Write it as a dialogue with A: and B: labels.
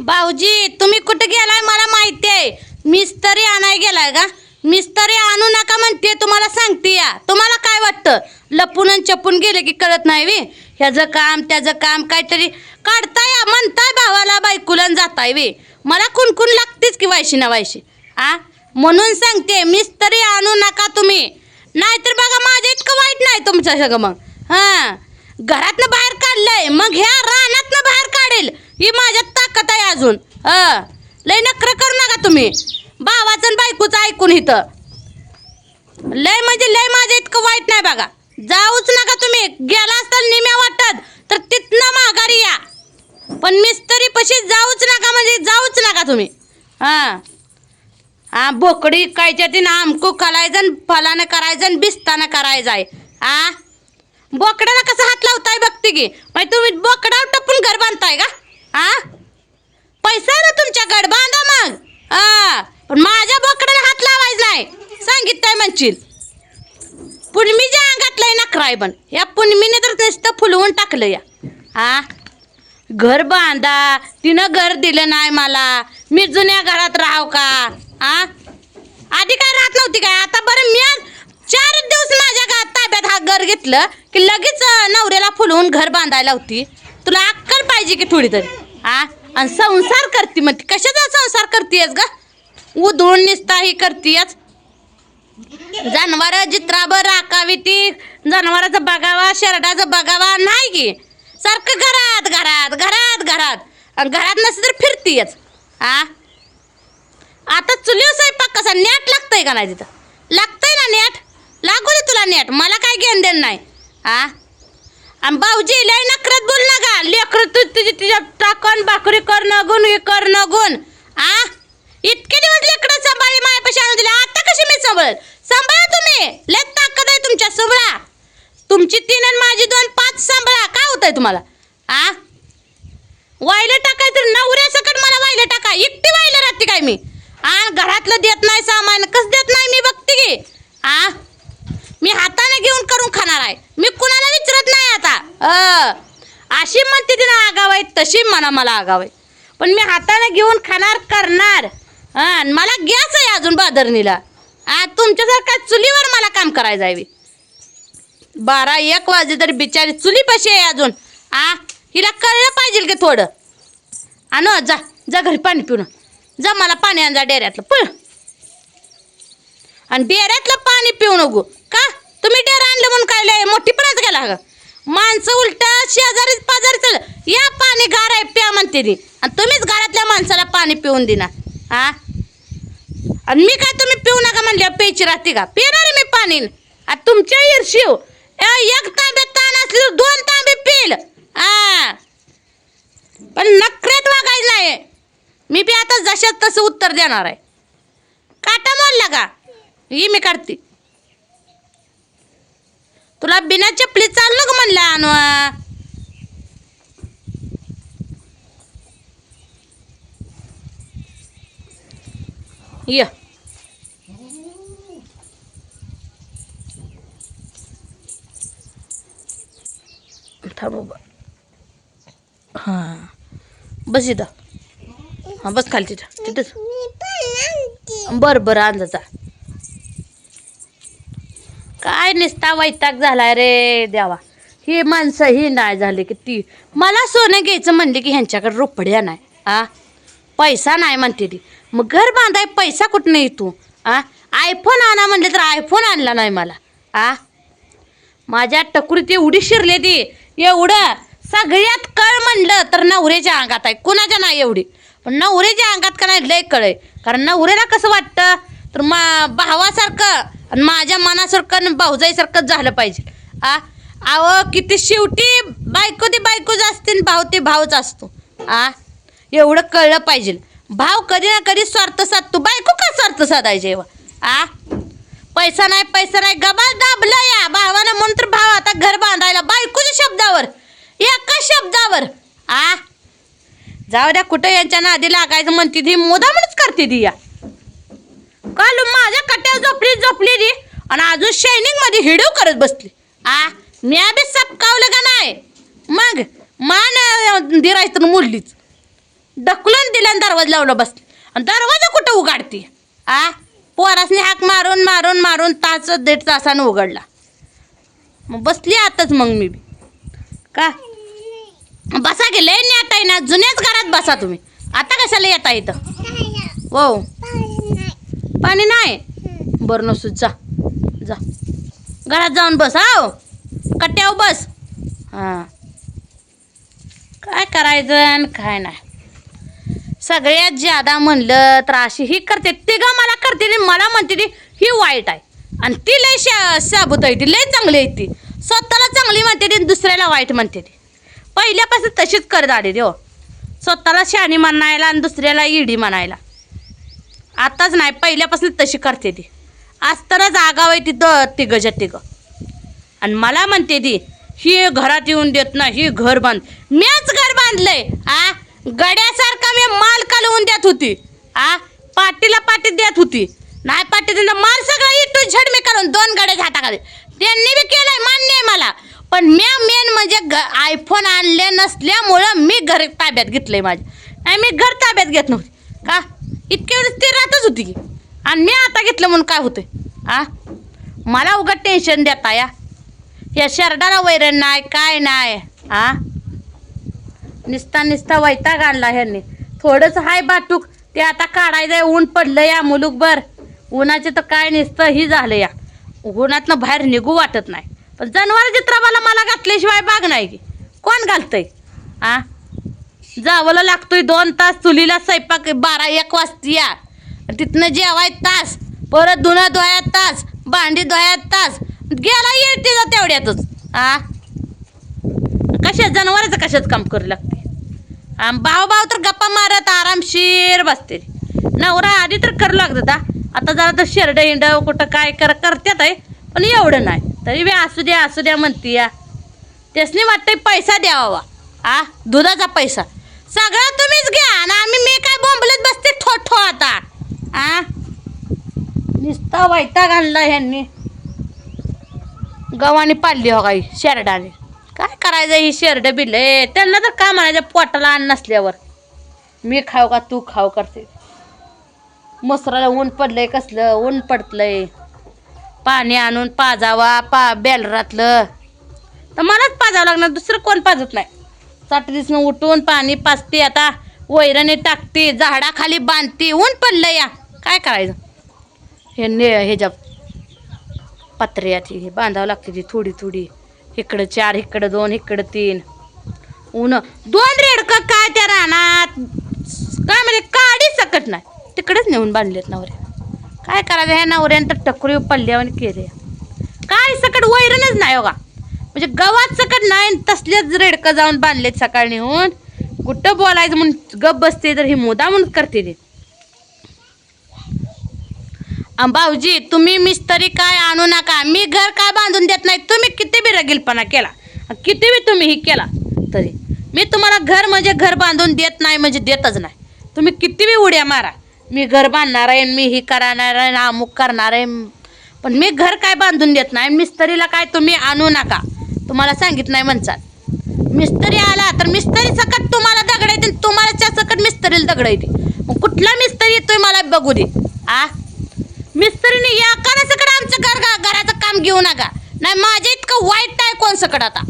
A: भाऊजी तुम्ही कुठे गेलाय मला माहिती आहे. मिस्तरी आणाय गेलाय का? मिस्तरी आणू नका म्हणते तुम्हाला सांगते या. तुम्हाला काय वाटतं? लपून आणि चपून गेले की कळत नाही वे. ह्याचं काम त्याचं काम काहीतरी काढताय या म्हणताय भावाला बायकुला आणि जाताय वे. मला कुणकुण लागतेच की वायशी ना वायशी. आ? म्हणून सांगते मिस्तरी आणू नका तुम्ही. नाहीतर बघा माझं इतकं वाईट नाही तुमच्या सगळं मग. हां. घरातनं बाहेर काढलंय मग ह्या रानातनं बाहेर काढेल. ही माझ्यात ताकद आहे अजून. ह लय नखरं करू नका तुम्ही. भावाचं आणि बायकोचं ऐकून इथं. लय म्हणजे लय माझं इतकं वाईट नाही बघा. जाऊच नका तुम्ही. गेला असताल निम्या वाटत तर तिथनं माघारी या. पण मिस्तरी पशी जाऊच नका म्हणजे जाऊच नका तुम्ही. हां हा बोकडी कायच्या तिनं आमकू खालायचं फलानं करायचं आणि बिस्तानं करायचं आहे. आ? बोकड्याला कसं हात लावताय बघते की? म्हणजे तुम्ही बोकडावर टपून घर बांधताय का? आ? पैसा आहे ना तुमच्याकडे? बांधा मग. हा पण माझ्या बोकड्याला हात लावायचा नाही सांगितलंय म्हणशील. पुनमीच्या अंगातलंय नखराय पण या पुनमीने तर नुसतं फुलवून टाकलं या. हा घर बांधा. तिनं घर दिलं नाही मला. मी जुन्या घरात राहाव का? आ? आधी काय राहत नव्हती काय? आता बरं मी चार दिवस माझ्या ताब्यात हा घर घेतलं की लगेच नवऱ्याला फुलवून घर बांधायला होती. तुला पाहिजे की थोडी तरी? आ? आणि संसार करती म्हणते. कशाचा संसार करतेस ग? उधळून निसता ही करतेस जनावर जित्राबर राखावी ती. जनावराचं बघावा शेरडाचं बघावा नाही की? सारखं घरात घरात घरात घरात. घरात नसेल तर फिरतीयच आ? आता चुलीव स्वयंपाक कसा? नेट लागतंय का नाही तिथं? लागतंय ना नेट? लागू दे तुला नेट. मला काय घेणं देणं नाही. आ? आणि भाऊजी लय नकरत बोल ना का लेकर तू भाकरी कर नगून हे कर नगून आ? इतके दिवस लेकडं सांभाळी मायापाशी आणून दिले. आता कशी मी सांभाळ सांभाळा तुम्ही. लय ताकद आहे तुमच्या सांभाळा. तुमची तीन आणि माझी दोन पाच सांभाळा. काय होतंय तुम्हाला? आ? वायलं टाकाय तर नवऱ्या सकट मला वायलं टाका. एकटी वायलं राहते काय मी? आ? घरातलं देत नाही सामान. कसं देत नाही मी बघते की? आ? मी हाताने घेऊन करून खाणार आहे. मी कुणाला विचारत नाही आता. अ? अशी म्हणते ती ना आगाव आहे तशी म्हणा मला आगाव आहे पण मी हाताने घेऊन खाणार करणार. हा मला गॅस आहे अजून बादरणीला. आ तुमच्यासारखा चुलीवर मला काम करायचं आहे बारा एक वाजे तरी बिचारी चुलीपाशी आहे अजून. आ हिला कळलं पाहिजे की थोडं. आण जा जा घरी पाणी पिऊन. जा मला पाणी आणजा डेऱ्यातलं पळ. आणि डेऱ्यातलं पाणी पिऊ नको. का? तुम्ही डेरा आणलं म्हणून काय लय मोठी परत गेला का माणसं उलट शेजारीच पाजारी चल या पाणी गार आहे प्या म्हणते ती. आणि तुम्हीच घरातल्या माणसाला पाणी पिऊन देणार. हा? आणि मी काय तुम्ही पिऊ नका म्हणल्या प्यायची राहते का? पिणार मी पाणी. आणि तुमच्या ईर्षीव हो. एक तांबे ताण असले दोन तांबे पिल. हा. पण नखरेत वागायचं नाही. मी बी आता जशात तसं उत्तर देणार आहे. काटा मोडला का? ही मी काढते. तुला बिना चपली चाललं का म्हणलं आणवा ये. हां. बस इथं. हां बस खाली तिथं तिथंच. बरं बरं आणजा जा. निस्ता वैताग झालाय रे देवा. ही माणसं ही नाही झाली की ती मला सोनं घ्यायचं म्हणले की ह्यांच्याकडे रोपड्या नाही आ? पैसा नाही म्हणते ती. मग घर बांधाय पैसा कुठं नाही तू आ? आयफोन आणा म्हणले तर आयफोन आणला नाही मला. आ? माझ्या टकुरीत एवढी शिरली ती. एवढं सगळ्यात कळ म्हणलं तर नवऱ्याच्या अंगात आहे. कुणाच्या नाही एवढी? पण नवऱ्याच्या अंगात का नाही लय कळ आहे? कारण नवऱ्याला कसं वाटतं? तर मा भावासारखं आणि माझ्या मनासारखं आणि भाऊजाईसारखंच झालं पाहिजे. आ? अहो किती शेवटी बायको ती बायकोच असते आणि भाव ते भावच असतो. आ? एवढं कळलं पाहिजे. भाव कधी ना कधी स्वार्थ साधतो. बायको का स्वार्थ साधायचे आ? पैसा नाही पैसा नाही. गबाल दाबला या भावानं म्हणून तर भाव आता घर बांधायला. बायकोच्या शब्दावर. एका शब्दावर. आ? जाऊ द्या कुठं यांच्या नादी लागायचं म्हणते ती. मुदामणच करते ती या. काल माझ्या झोपली झोपली ती आणि अजून शायनिंगमध्ये हिडो करत बसली. आ मी बी सपकावलं का नाही? मग मान दिरायचं मोडलीच ढकलून आणि दरवाजा लावलं बसले. आणि दरवाजा कुठं उघडते? आ पोरासने हाक मारून मारून मारून तास दीड तासानं उघडला. मग बसली आताच मग मी बी. का? बसा गेले आहे ना जुन्याच घरात बसा तुम्ही. आता कशाला येता इथं? हो. पाणी नाही. बरं नसू जा. जा. घरात जाऊन बस हा कट्ट्यावर बस. हां. काय करायचं आणि काय नाही. सगळ्यात ज्यादा म्हणलं तर अशी ही करते. तिघं मला करते ती मला म्हणते ती ही वाईट आहे. आणि ती लय शा शाबूत आहे ती लय चांगली आहे ती. स्वतःला चांगली म्हणते ती आणि दुसऱ्याला वाईट म्हणते ती. पहिल्यापासून तशीच करत आली ते हो. स्वतःला शहाणी म्हणायला आणि दुसऱ्याला इडी म्हणायला. आताच नाही पहिल्यापासून तशी करते ती. आज तरच आगाव आहे तिथं द तिघं. आणि मला म्हणते ती ही घरात येऊन देत नाही ही घर बांध. मीच घर बांधलंय आ? गड्यासारखा मी माल कालवून देत होती आ? पाटीला पाटी देत होती. नाही पाटी दिलं माल सगळं इटून झड मी काढून दोन झाटा हाताखाली त्यांनी बी केलंय मान्य आहे मला. पण म्या मेन म्हणजे ग आयफोन आणले नसल्यामुळं मी घर ताब्यात घेतलंय माझ्या. नाही मी घर ताब्यात घेत नव्हती. का? इतके वेळेस ती राहतच होती की. आणि मी आता घेतलं म्हणून काय होतंय? आ? मला उगाच टेन्शन देता या. या शर्टाला वैरण नाही काय नाही. आ? निस्ता निस्ता वैताग आणला ह्यांनी. थोडंच हाय बाटूक ते आता काढायचंय ऊन पडलं या मुलुकभर उन्हाचे तर काय निसतं ही झालं या. उन्हातनं बाहेर निघू वाटत नाही. पण जनावर चित्राबाला मला घातल्याशिवाय बाग नाही की. कोण घालतंय? आ? जावलं लागतोय दोन तास चुलीला स्वयंपाक बारा एक वाजता या. तिथनं जेवाय तास परत धुणं धुयात तास भांडी धुयात तास. गेला येईल तिथं तेवढ्यातच. आ? कशात जनावराचं कशात काम करू लागते? भाऊ भाऊ तर गप्पा मारत आरामशीर बसते. नवरा आधी तर करू लागतात आता जरा तर शेरड हिंड कुठं काय कर करतात आहे पण एवढं नाही. तरी बी असू द्या असू द्या म्हणते या त्यासनी वाटतंय पैसा द्यावा. आ दुधाचा पैसा. सगळा तुम्हीच घ्या आणि आम्ही मी काय बोंबलत बसते ठो ठो आता आ नुसता वैताग आणला ह्यांनी. गव्हाने पाडली हो काही शेरडाने. काय करायचं ही शेरड बिल्ल त्यांना तर काय म्हणायचं पोटाला अन्न नसल्यावर. मी खाऊ का तू खाऊ करते. मसराला ऊन पडलंय कसलं? ऊन पडतलंय पाणी आणून पाजावा पा बेलरातलं. तर मलाच पाजावं लागणार दुसरं कोण पाजत नाही? चाट दिवस उठून पाणी पाजते आता वैरणी टाकते झाडाखाली बांधते ऊन पडलं या. काय करायचं? हे ने ह्याच्या पत्र्याची हे बांधावं लागते ती थोडी थोडी इकडं चार इकडं दोन इकडं तीन ऊन दोन रेडकं काय त्या रानात काय म्हणजे काडी सकट नाही तिकडेच नेऊन बांधलेत नवऱ्या काय करायचं ह्या नवऱ्यानं तर टकरी पडल्यावर केले काय सकट वैरणच नाही हो म्हणजे गवात सकट नाही तसल्याच तसलेच रेडकं जाऊन बांधलेत सकाळी नेऊन कुठं बोलायचं म्हणून गप बसते तर ही मुदा म्हणून करते ते अं, भाऊजी तुम्ही मिस्त्री काय आणू नका. मी घर काय बांधून देत नाही. तुम्ही किती बी रगीलपणा केला. किती बी तुम्ही ही केला तरी. मी तुम्हाला घर म्हणजे घर बांधून देत नाही म्हणजे देतच नाही. तुम्ही किती बी उड्या मारा. मी घर बांधणार आहे मी ही करणार आहे ना अमुक करणार आहे. पण मी घर काय बांधून देत नाही मिस्त्रीला काय तुम्ही आणू नका. तुम्हाला सांगित नाही म्हणचाल मिस्त्री आला तर मिस्त्री सकट तुम्हाला दगड येते तुम्हाला त्या सकट मिस्त्रीला दगड येते मग कुठला मिस्त्री येतोय मला बघू दे. आ? मिस्त्रीने या का सकट आमचं घर घराचं काम घेऊ नका. नाही माझ्या इतकं वाईट नाही कोण सकट आता.